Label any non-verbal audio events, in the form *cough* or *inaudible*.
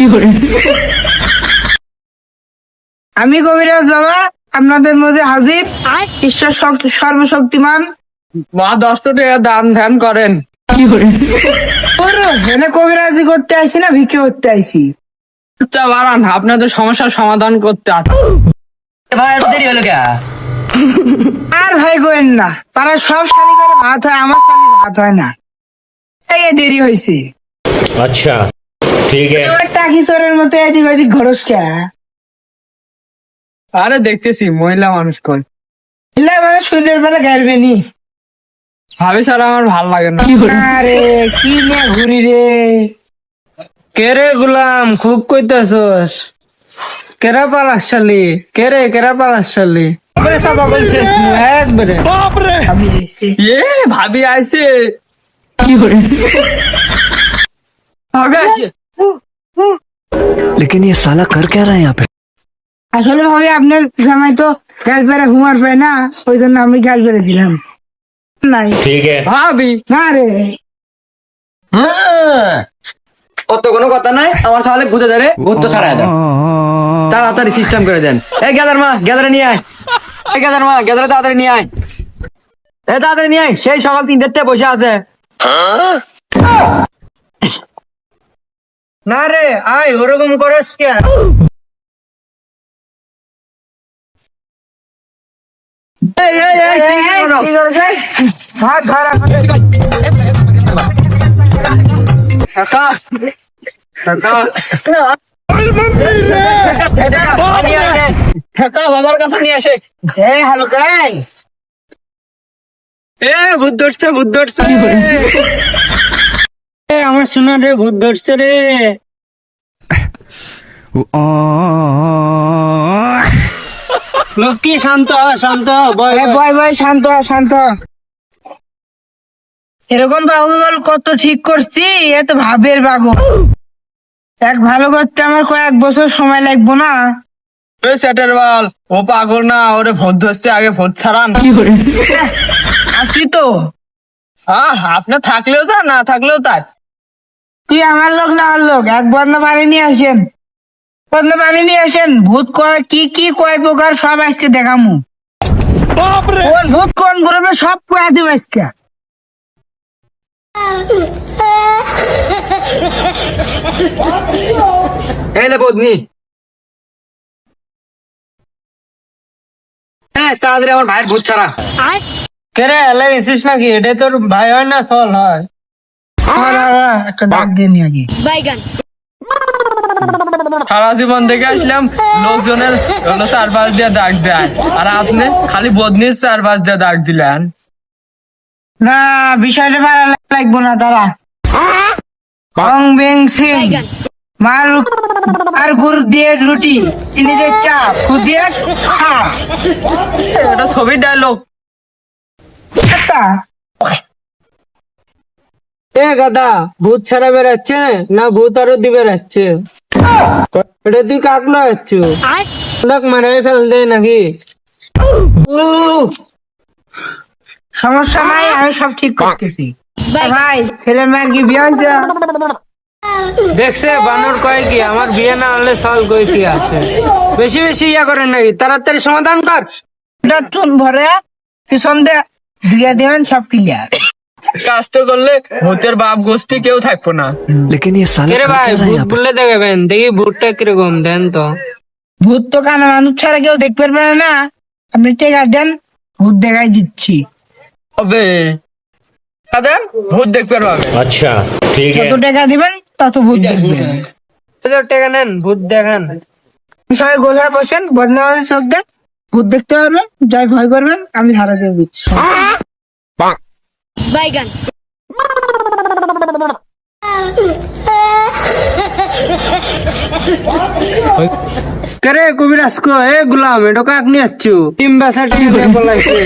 *laughs* আমি কবিরাজ বাবা আপনাদের মধ্যে হাজির। ঈশ্বর সর্বশক্তিমান। মা দশটা টাকা দান ধ্যান করেন। কবিরাজি করতে আসি না ভিকে করতে আইসি আপনাদের সমস্যার সমাধান করতে আসি আর ভাই গোয়েন না তারা সব শালি করে ভাত হয় আমার শালি ভাত হয় না। দেরি হয়েছে আচ্ছা। ঠিক টাকি চোরের মতো এদিক ওদিক ঘরস কে আরে দেখতেছি মহিলা মানুষ কই মহিলা মানুষ বেলা নি ভাবি স্যার আমার ভালো লাগে না আরে কি ঘুরি রে কেরে গুলাম খুব কইতাছস কেরা পালাশালি কেরে কেরা পালাশালি আরে সাবা বলছিস একবারে বাপ রে এ ভাবি আইছে কি করে আগে लेकिन ये साला कर क्या रहा है यहाँ पे আসলে ভাবে আপনার জামাই তো গাল পেরে হুমার পায় না ওই জন্য আমি গাল পেরে দিলাম নাই ठीक है ভাবি না রে অত কোনো কথা নাই আমার সালে বুঝে ধরে ভূত তো ছাড়াই দেন তাড়াতাড়ি সিস্টেম করে দেন এই গেদার মা গেদারে নিয়ে আয় এই গেদার মা গেদারে তাড়াতাড়ি নিয়ে আয় এ তাড়াতাড়ি নিয়ে আয় সেই সকাল তিনটের থেকে বসে আছে না রে আয় ওরকম করিস কে এই, এই, এই, কি এই, করো? কি করছ? ভাত ধর এখন। কাকা, কাকা, নিয়ে আয় রে। কাকা, বাবার কাছে নিয়ে আসে এই হালকাই এ ধরছে এ আমার শোনা রে ভূত ধরছে রে। লক্ষ্মী শান্ত শান্ত বয়, বয়। শান্ত শান্ত এরকম পাগল কত ঠিক করছি এ তো ভাবের পাগল এক ভালো করতে আমার কয়েক বছর সময় লাগবো না। ওই সেটের বল ও পাগল না ওরে ভূত ধরছে আগে ভূত ছাড়ান। আসি তো। আহ আপনি থাকলেও যা না থাকলেও তাই। তুই আমার লোক না আমার লোক? এক বন্ধ পানি নিয়ে আসেন। বন্ধ পানি নিয়ে আসেন। ভূত কয় কি কি কয় প্রকার সব আজকে দেখামু। কোন ভূত কোন গ্রুপে সব কয়া দিব আজকে? বদনি। হ্যাঁ তাড়াতাড়ি আমার ভাইয়ের ভূত ছাড়া। কে রে এলাই এসিস নাকি? এটা তোর ভাই হয় না চল হয়? একটা দাগ দিয়ে নিয়ে আগে। বাইগান। সারা জীবন দেখে আসলাম লোকজনের চারপাশ দিয়ে দাগ দেয়। আর আপনি খালি বদনির চারপাশ দিয়ে দাগ দিলেন। না বিষয়টা ভালো লাগবো না তারা কং বেং সিং। মার আর গুড় দিয়ে রুটি চিনি দিয়ে চা খুদ দিয়ে খা। এটা ছবির ডায়লগ একটা এ গাদা ভূত ছাড়া বেড়াচ্ছে না ভূত আরও দিয়ে বেড়াচ্ছে? এটা তুই কাকলো আর লোক মারাই ফেল দে নাকি সমস্যা নাই আমি সব ঠিক করতেছি। ভাই ছেলে মেয়ের কি বিয়ে হয়েছে? দেখছে বানর কয় কি আমার বিয়ে না হলে সল কই কি আছে? বেশি বেশি ইয়া করেন নাকি? তাড়াতাড়ি সমাধান কর। টুন ভরে পিছন দিয়ে বিয়ে দেবেন সব ক্লিয়ার কাজ তো করলে ভূতের বাপ গোষ্ঠী কেউ থাকবো না लेकिन ये साला কে कर ভাই क्या रहा है ভূত यहाँ पे বললে দেখবেন দেখি ভূতটা কিরকম দেন তো ভূত তো কানা মানুষ ছাড়া কেউ দেখতে পারবে না আপনি টেকা দেন ভূত দেখাই দিচ্ছি হবে দেন ভূত দেখতে পারবে अच्छा ठीक है কত টাকা দিবেন তত ভূত দেখবেন টাকা নেন ভূত দেখান সবাই গোলায় বসেন বদনামাজি চোখ দেন ভূত দেখতে পারবেন যাই ভয় করবেন আমি ধারা দিয়ে দিচ্ছি বাইগান কেরে কবিরাজ কো এ গুলাম এটা কাক নিয়ে আসছো। টিম বাসা টিম বলাইছে